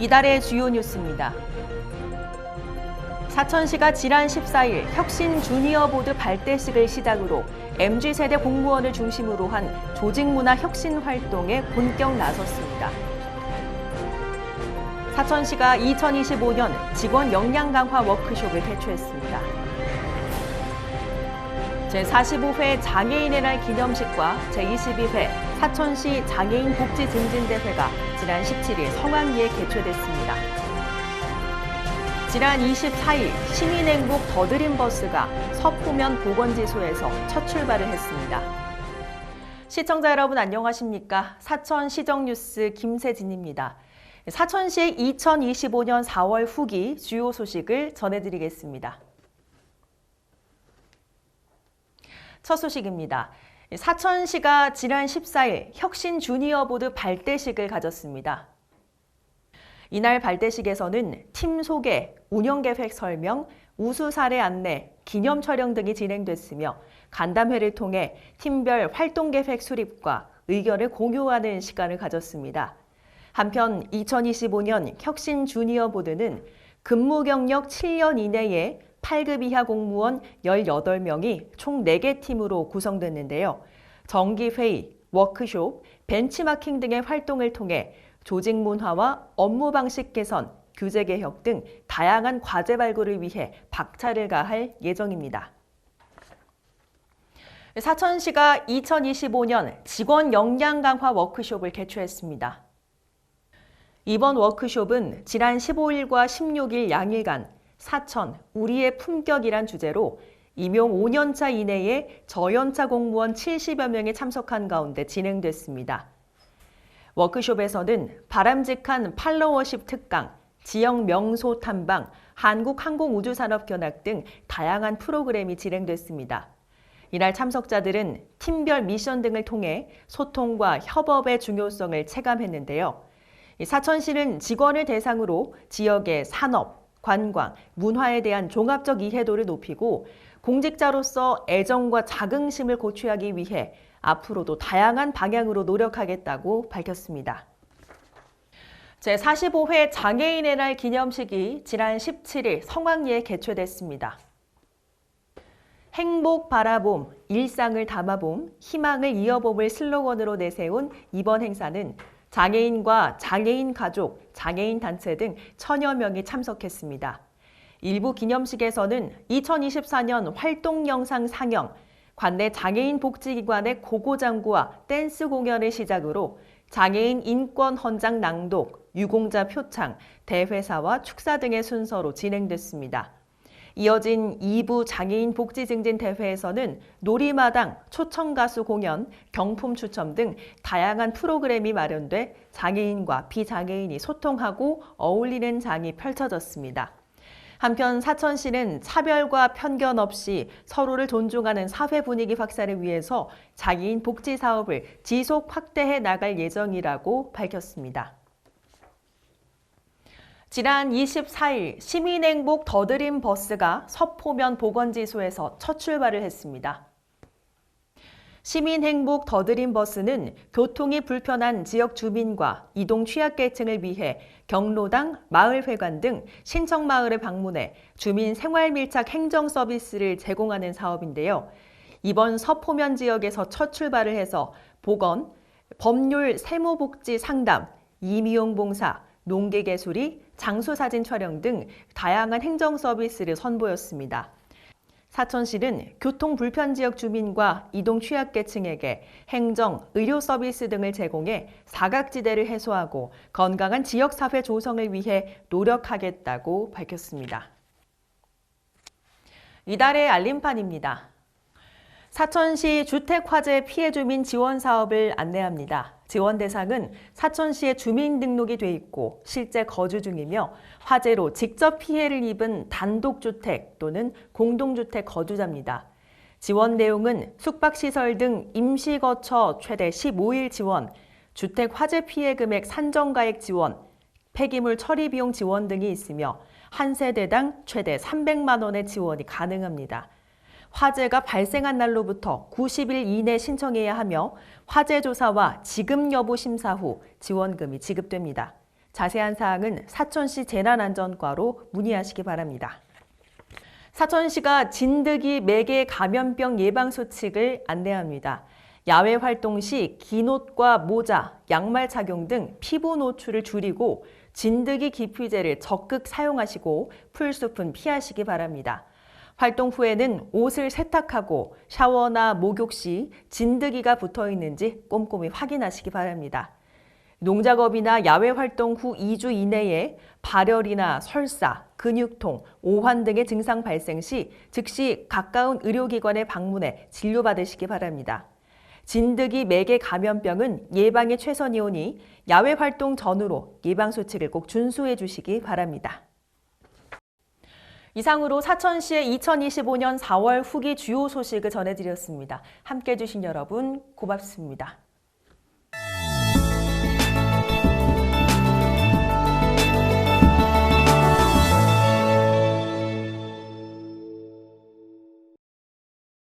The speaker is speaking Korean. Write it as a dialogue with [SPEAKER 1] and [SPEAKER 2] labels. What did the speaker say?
[SPEAKER 1] 이달의 주요 뉴스입니다. 사천시가 지난 14일 혁신 주니어 보드 발대식을 시작으로 MZ세대 공무원을 중심으로 한 조직문화 혁신 활동에 본격 나섰습니다. 사천시가 2025년 직원 역량 강화 워크숍을 개최했습니다. 제45회 장애인의 날 기념식과 제22회 사천시 장애인 복지 증진대회가 지난 17일 성황리에 개최됐습니다. 지난 24일 시민행복 더드림 버스가 서포면 보건지소에서 첫 출발을 했습니다. 시청자 여러분 안녕하십니까? 사천 시정뉴스 김세진입니다. 사천시의 2025년 4월 후기 주요 소식을 전해드리겠습니다. 첫 소식입니다. 사천시가 지난 14일 혁신 주니어 보드 발대식을 가졌습니다. 이날 발대식에서는 팀 소개, 운영 계획 설명, 우수 사례 안내, 기념 촬영 등이 진행됐으며 간담회를 통해 팀별 활동 계획 수립과 의견을 공유하는 시간을 가졌습니다. 한편 2025년 혁신 주니어 보드는 근무 경력 7년 이내에 8급 이하 공무원 18명이 총 4개 팀으로 구성됐는데요. 정기회의, 워크숍, 벤치마킹 등의 활동을 통해 조직 문화와 업무 방식 개선, 규제 개혁 등 다양한 과제 발굴을 위해 박차를 가할 예정입니다. 사천시가 2025년 직원 역량 강화 워크숍을 개최했습니다. 이번 워크숍은 지난 15일과 16일 양일간 사천, 우리의 품격이란 주제로 임용 5년차 이내에 저연차 공무원 70여 명이 참석한 가운데 진행됐습니다. 워크숍에서는 바람직한 팔로워십 특강, 지역 명소 탐방, 한국항공우주산업견학 등 다양한 프로그램이 진행됐습니다. 이날 참석자들은 팀별 미션 등을 통해 소통과 협업의 중요성을 체감했는데요. 사천시는 직원을 대상으로 지역의 산업, 관광, 문화에 대한 종합적 이해도를 높이고 공직자로서 애정과 자긍심을 고취하기 위해 앞으로도 다양한 방향으로 노력하겠다고 밝혔습니다. 제45회 장애인의 날 기념식이 지난 17일 성황리에 개최됐습니다. 행복 바라봄, 일상을 담아봄, 희망을 이어봄을 슬로건으로 내세운 이번 행사는 장애인과 장애인 가족, 장애인 단체 등 천여 명이 참석했습니다. 일부 기념식에서는 2024년 활동 영상 상영, 관내 장애인 복지기관의 고고장구와 댄스 공연을 시작으로 장애인 인권 헌장 낭독, 유공자 표창, 대회사와 축사 등의 순서로 진행됐습니다. 이어진 2부 장애인 복지 증진 대회에서는 놀이마당, 초청 가수 공연, 경품 추첨 등 다양한 프로그램이 마련돼 장애인과 비장애인이 소통하고 어울리는 장이 펼쳐졌습니다. 한편 사천시는 차별과 편견 없이 서로를 존중하는 사회 분위기 확산을 위해서 장애인 복지 사업을 지속 확대해 나갈 예정이라고 밝혔습니다. 지난 24일 시민행복 더드림 버스가 서포면 보건지소에서 첫 출발을 했습니다. 시민행복 더드림 버스는 교통이 불편한 지역 주민과 이동 취약계층을 위해 경로당, 마을회관 등 신청마을을 방문해 주민 생활 밀착 행정 서비스를 제공하는 사업인데요. 이번 서포면 지역에서 첫 출발을 해서 보건, 법률 세무복지 상담, 이미용 봉사, 농계개수리, 장소 사진 촬영 등 다양한 행정 서비스를 선보였습니다. 사천시는 교통 불편 지역 주민과 이동 취약계층에게 행정, 의료 서비스 등을 제공해 사각지대를 해소하고 건강한 지역사회 조성을 위해 노력하겠다고 밝혔습니다. 이달의 알림판입니다. 사천시 주택화재 피해 주민 지원 사업을 안내합니다. 지원 대상은 사천시에 주민등록이 돼 있고 실제 거주 중이며 화재로 직접 피해를 입은 단독주택 또는 공동주택 거주자입니다. 지원 내용은 숙박시설 등 임시 거처 최대 15일 지원, 주택 화재 피해 금액 산정가액 지원, 폐기물 처리 비용 지원 등이 있으며 한 세대당 최대 300만 원의 지원이 가능합니다. 화재가 발생한 날로부터 90일 이내 신청해야 하며 화재 조사와 지급 여부 심사 후 지원금이 지급됩니다. 자세한 사항은 사천시 재난안전과로 문의하시기 바랍니다. 사천시가 진드기 매개 감염병 예방 수칙을 안내합니다. 야외 활동 시 긴 옷과 모자, 양말 착용 등 피부 노출을 줄이고 진드기 기피제를 적극 사용하시고 풀숲은 피하시기 바랍니다. 활동 후에는 옷을 세탁하고 샤워나 목욕 시 진드기가 붙어 있는지 꼼꼼히 확인하시기 바랍니다. 농작업이나 야외 활동 후 2주 이내에 발열이나 설사, 근육통, 오한 등의 증상 발생 시 즉시 가까운 의료기관에 방문해 진료받으시기 바랍니다. 진드기 매개 감염병은 예방이 최선이오니 야외 활동 전후로 예방 수칙을 꼭 준수해 주시기 바랍니다. 이상으로 사천시의 2025년 4월 후기 주요 소식을 전해드렸습니다. 함께 해주신 여러분 고맙습니다.